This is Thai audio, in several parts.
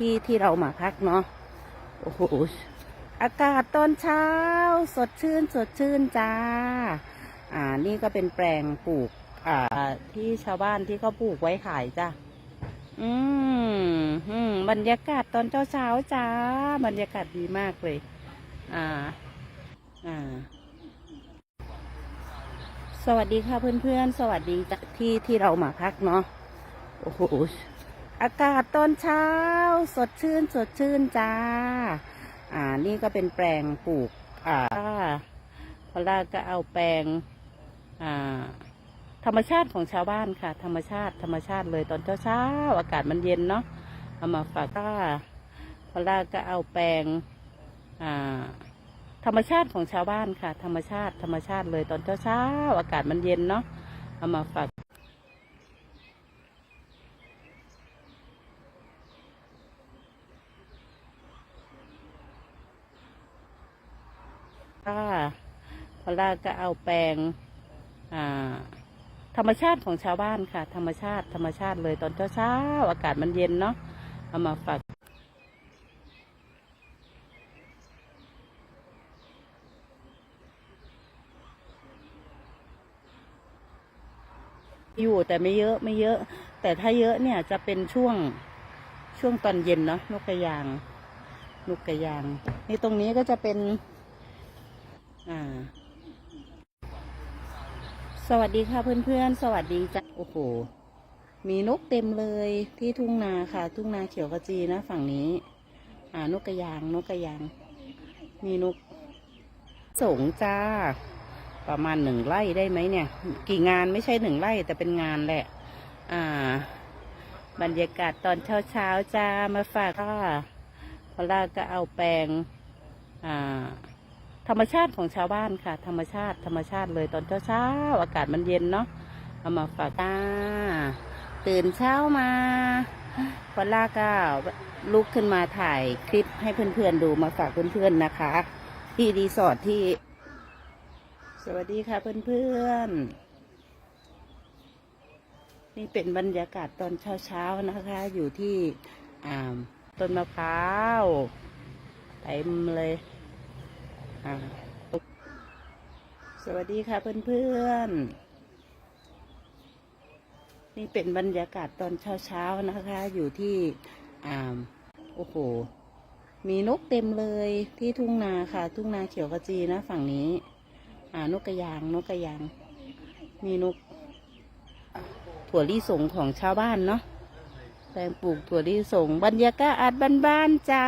ที่ที่เรามาพักเนาะโอ้โหอากาศตอนเช้า สดชื่น สดชื่นจ้า อ่า นี่ก็เป็นแปลงปลูก อ่า ที่ชาวบ้านที่เขาปลูกไว้ขายจ้ะอืมอืมบรรยากาศตอนเช้าเช้าๆจ้า บรรยากาศดีมากเลย อ่า อ่า สวัสดีค่ะเพื่อนๆ สวัสดีจ้ะที่ที่เรามาพักเนาะ โอ้โห อากาศตอนเช้า สดชื่น สดชื่นจ้า อ่า นี่ก็เป็นแปลงปลูก อ่าพอลาก็เอาแปลง อ่า ธรรมชาติของชาวบ้านค่ะ ธรรมชาติ ธรรมชาติเลยตอนเช้าเช้าอากาศมันเย็นเนาะ เอามาฝากก็พอลาก็เอาแปลง อ่า ธรรมชาติของชาวบ้านค่ะ ธรรมชาติ ธรรมชาติเลยตอนเช้าเช้าอากาศมันเย็นเนาะ เอามาฝาก ค่ะ พอลาก็เอาแปลงอ่าธรรมชาติของชาวบ้านค่ะ ธรรมชาติธรรมชาติเลยตอนเช้าๆอากาศมันเย็นเนาะเอามาฝากอยู่แต่ไม่เยอะไม่เยอะ แต่ถ้าเยอะเนี่ยจะเป็นช่วงช่วงตอนเย็นเนาะนกกระยาง นกกระยาง นี่ตรงนี้ก็จะเป็น อ่า สวัสดีค่ะเพื่อนๆ สวัสดีจ้ะโอ้โห มีนกเต็มเลยที่ทุ่งนาค่ะ ทุ่งนาเขียวขจีนะฝั่งนี้ อ่านกกระยางนกกระยาง มีนกสงจ้า ประมาณหนึ่งไร่ได้ไหมเนี่ย กี่งานไม่ใช่หนึ่งไร่แต่เป็นงานแหละ อ่า บรรยากาศตอนเช้าเช้าๆจ้ามาฝากก็พอลาก็เอาแปลง อ่า ธรรมชาติของชาวบ้านค่ะ ธรรมชาติธรรมชาติเลยตอนเช้าๆอากาศมันเย็นเนาะเอามาฝากจ้าตื่นเช้ามาพอลาก็ลุกขึ้นมาถ่ายคลิปให้เพื่อนๆดูมาฝากเพื่อนๆนะคะ ที่รีสอร์ทที่ สวัสดีค่ะเพื่อนๆ นี่เป็นบรรยากาศตอนเช้าๆนะคะ อยู่ที่ต้นมะพร้าวเต็มเลย สวัสดีค่ะเพื่อนๆ นี่เป็นบรรยากาศตอนเช้าๆนะคะ อยู่ที่อ่าโอ้โห มีนกเต็มเลยที่ทุ่งนาค่ะ ทุ่งนาเขียวขจีนะฝั่งนี้ อ่านกกระยางนกกระยาง มีนก ถั่วลิสงของชาวบ้านเนาะแปลงปลูกถั่วลิสงบรรยากาศบ้านๆจ้า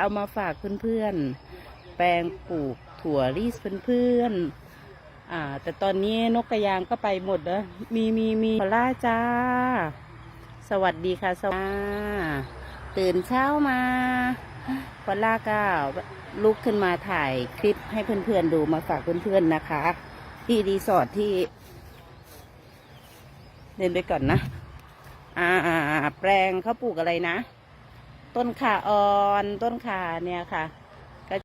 เอามาฝากเพื่อนๆ ปลงปลูกถั่วลิสเพื่อนๆอ่า แต่ตอนนี้นกกระยางก็ไปหมดแล้วมีมีมีพล่าจ้า สวัสดีค่ะสวัสดีตื่นเช้ามาพอล่าก็ลุกขึ้นมาถ่ายคลิปให้เพื่อนๆดูมาฝากเพื่อนๆนะคะ ที่รีสอร์ทที่ เดินไปก่อนนะ อ่าแปลงเขาปลูกอะไรนะ ต้นขาอ่อนต้นขาเนี่ยค่ะ ก็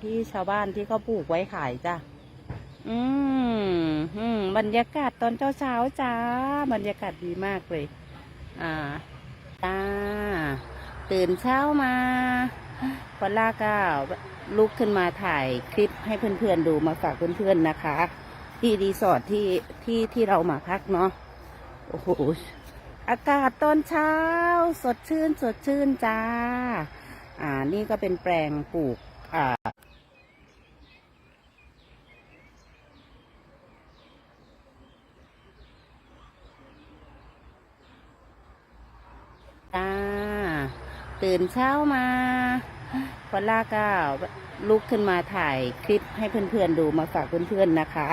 ที่ชาวบ้านที่เขาปลูกไว้ขายจ้ะ อืมอืมบรรยากาศตอนเช้าเช้าจ้า บรรยากาศดีมากเลย อ่าจ้าตื่นเช้ามาพอลาก็ลุกขึ้นมาถ่ายคลิปให้เพื่อนๆดูมาฝากเพื่อนๆนะคะ ที่รีสอร์ทที่ที่ที่เรามาพักเนาะโอ้โหอากาศตอนเช้า สดชื่น สดชื่นจ้า อ่า นี่ก็เป็นแปลงปลูก อ่าจ้าตื่นเช้ามาพอลาก็ลุกขึ้นมาถ่ายคลิปให้เพื่อนๆดูมาฝากเพื่อนๆนะคะ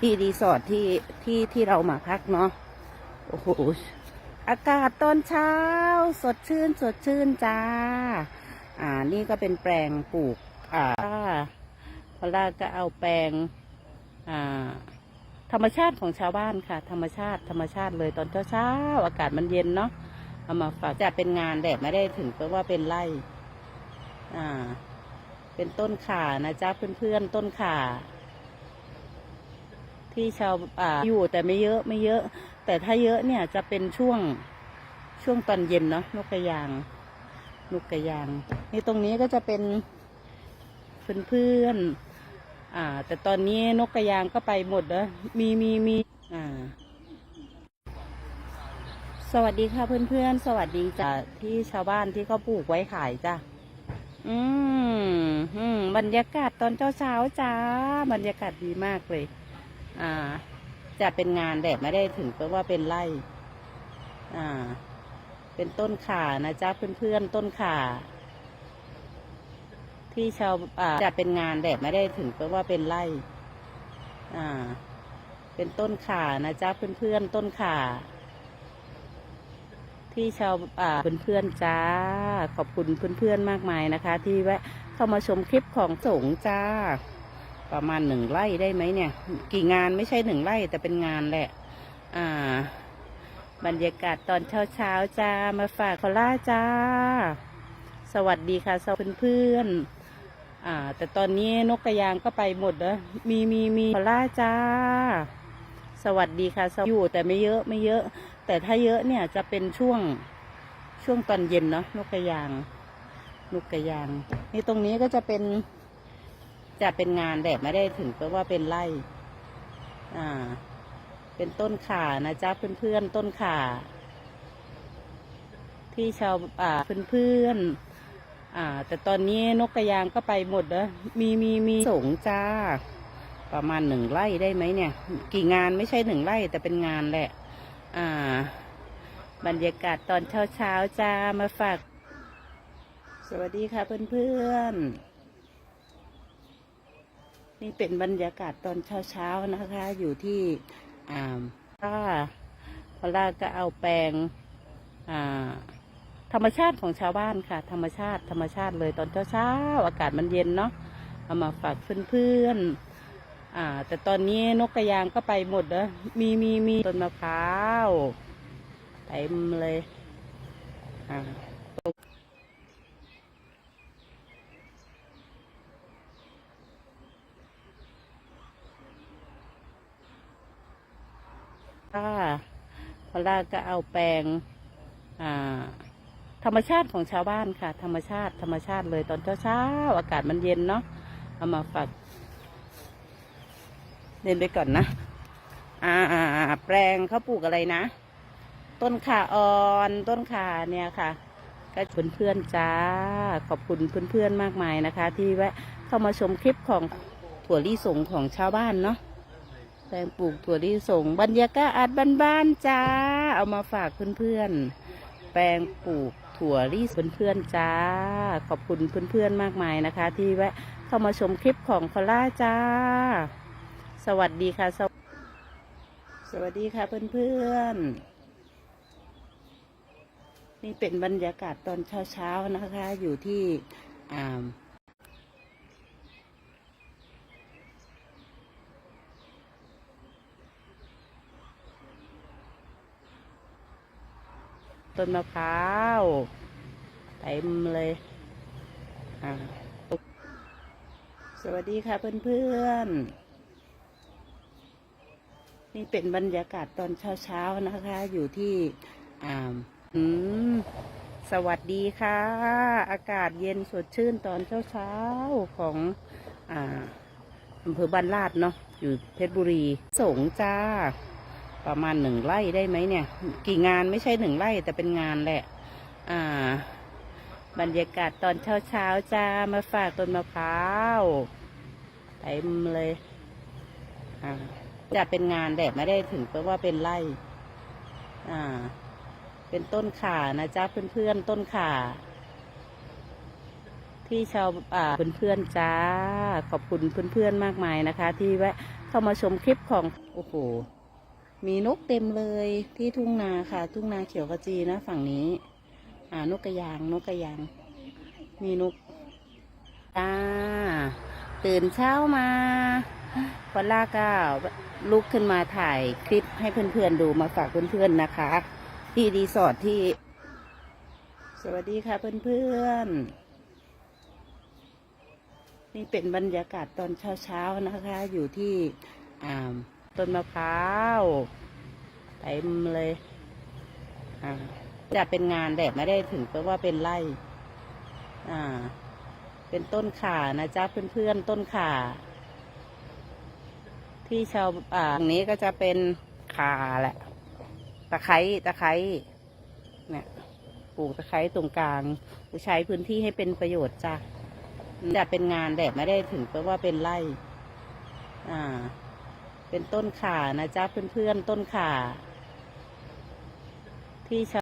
ที่รีสอร์ทที่ที่ที่เรามาพักเนาะโอ้โหอากาศตอนเช้า สดชื่น สดชื่นจ้า อ่า นี่ก็เป็นแปลงปลูก อ่าพอลาก็เอาแปลงอ่า ธรรมชาติของชาวบ้านค่ะ ธรรมชาติธรรมชาติเลยตอนเช้าอากาศมันเย็นเนาะเอามาฝากจะเป็นงานแดดไม่ได้ถึงเพราะว่าเป็นไร่อ่า เป็นต้นข่านะจ๊ะเพื่อนๆต้นข่าที่ชาวอ่าอยู่แต่ไม่เยอะไม่เยอะ แต่ถ้าเยอะเนี่ยจะเป็นช่วงช่วงตอนเย็นเนาะนกกระยางนกกระยาง นี่ตรงนี้ก็จะเป็น เพื่อนๆอ่า แต่ตอนนี้นกกระยางก็ไปหมดแล้วมีมีมีอ่า สวัสดีค่ะเพื่อนๆ สวัสดีจ้ะที่ชาวบ้านที่เขาปลูกไว้ขายจ้ะอืมอืมบรรยากาศตอนเช้าๆจ้าบรรยากาศดีมากเลย อ่า จะเป็นงานแต่ไม่ได้ถึงกับว่าเป็นไร่ อ่า เป็นต้นข่านะจ๊ะเพื่อนๆต้นข่า ที่ชาวอาจะเป็นงานแต่ไม่ได้ถึงกับว่าเป็นไร่อ่า เป็นต้นข่านะจ๊ะเพื่อนๆต้นข่า ที่ชาวอ่าเพื่อนๆจ้า ขอบคุณเพื่อนๆมากมายนะคะ ที่แวะเข้ามาชมคลิปของสงจ้า ประมาณหนึ่งไร่ได้ไหมเนี่ย กี่งานไม่ใช่หนึ่งไร่แต่เป็นงานแหละ อ่า บรรยากาศตอนเช้าๆจ้ามาฝากคอล่าจ้าสวัสดีค่ะเพื่อนๆ อ่า แต่ตอนนี้นกกระยางก็ไปหมดแล้วมีมีมีคอล่าจ้า สวัสดีค่ะอยู่แต่ไม่เยอะไม่เยอะ แต่ถ้าเยอะเนี่ยจะเป็นช่วงช่วงตอนเย็นเนาะนกกระยาง นกกระยาง นี่ตรงนี้ก็จะเป็น จะเป็นงานแต่ไม่ได้ถึงกับว่าเป็นไร่อ่า เป็นต้นข่านะจ๊ะเพื่อนๆต้นข่า ที่ชาวอ่าเพื่อนๆ อ่า แต่ตอนนี้นกกระยางก็ไปหมดแล้วมีมีมีสงจ้า ประมาณหนึ่งไร่ได้ไหมเนี่ย กี่งานไม่ใช่หนึ่งไร่แต่เป็นงานแหละ อ่า บรรยากาศตอนเช้าๆจ้ามาฝาก สวัสดีค่ะเพื่อนๆนี่เป็นบรรยากาศตอนเช้าๆนะคะ อยู่ที่อ่าป้าพอล่าก็เอาแปลงอ่า ธรรมชาติของชาวบ้านค่ะ ธรรมชาติธรรมชาติเลยตอนเช้าๆอากาศมันเย็นเนาะเอามาฝากเพื่อนๆอ่า แต่ตอนนี้นกกระยางก็ไปหมดแล้วมีมีมีต้นมะพร้าวเต็มเลยอ่าค่ะพอล่าก็เอาแปลงอ่า ธรรมชาติของชาวบ้านค่ะ ธรรมชาติธรรมชาติเลยตอนเช้าๆอากาศมันเย็นเนาะเอามาฝากเดินไปก่อนนะ อ่าแปลงเขาปลูกอะไรนะ ต้นข่าอ่อนต้นข่าเนี่ยค่ะ ก็เพื่อนๆจ้า ขอบคุณเพื่อนๆมากมายนะคะ ที่แวะเข้ามาชมคลิปของถั่วลิสงของชาวบ้านเนาะแปลงปลูกถั่วลิสงบรรยากาศบ้านๆจ้า เอามาฝากเพื่อนๆแปลงปลูก ถั่วรีสเพื่อนๆจ้า ขอบคุณเพื่อนๆมากมายนะคะ ที่แวะเข้ามาชมคลิปของคอล่าจ้า สวัสดีค่ะ สวสวัสดีค่ะเพื่อนๆ นี่เป็นบรรยากาศตอนเช้าๆนะคะ อยู่ที่อ่า ต้นมะพร้าวเต็มเลยสวัสดีค่ะเพื่อนๆ นี่เป็นบรรยากาศตอนเช้าๆนะคะ อยู่ที่อ่าอืมสวัสดีค่ะ อากาศเย็นสดชื่นตอนเช้าๆของอ่าอำเภอบ้านลาดเนาะอยู่เพชรบุรี สงจ้า ประมาณหนึ่งไร่ได้ไหมเนี่ย กี่งานไม่ใช่หนึ่งไร่แต่เป็นงานแหละ อ่า บรรยากาศตอนเช้าๆจ้ามาฝากต้นมะพร้าวเต็มเลยอ่าจะเป็นงานแต่ไม่ได้ถึงกับว่าเป็นไร่อ่า เป็นต้นข่านะจ๊ะเพื่อนๆต้นข่าที่ชาวอ่าเพื่อนๆจ้า ขอบคุณเพื่อนๆมากมายนะคะ ที่แวะเข้ามาชมคลิปของโอ้โห มีนกเต็มเลยที่ทุ่งนาค่ะ ทุ่งนาเขียวขจีนะ ฝั่งนี้ อ่านกกระยางนกกระยาง มีนกจ้าตื่นเช้ามาพอล่าก็ลุกขึ้นมาถ่ายคลิปให้เพื่อนๆดูมาฝากเพื่อนๆนะคะ ที่รีสอร์ทที่ สวัสดีค่ะเพื่อนๆนี่เป็นบรรยากาศตอนเช้าๆนะคะ อยู่ที่อ่า ต้นมะพร้าวเต็มเลยอ่าจะเป็นงานแต่ไม่ได้ถึงกับว่าเป็นไร่อ่า เป็นต้นข่านะจ๊ะเพื่อนๆต้นข่า ที่ชาวอ่าตรงนี้ก็จะเป็นข่าแหละตะไคร้ตะไคร้เนี่ยปลูกตะไคร้ตรงกลางใช้พื้นที่ให้เป็นประโยชน์จ้ะจะเป็นงานแต่ไม่ได้ถึงแปลว่าเป็นไร่อ่า เป็นต้นข่านะจ๊ะเพื่อนๆต้นข่าที่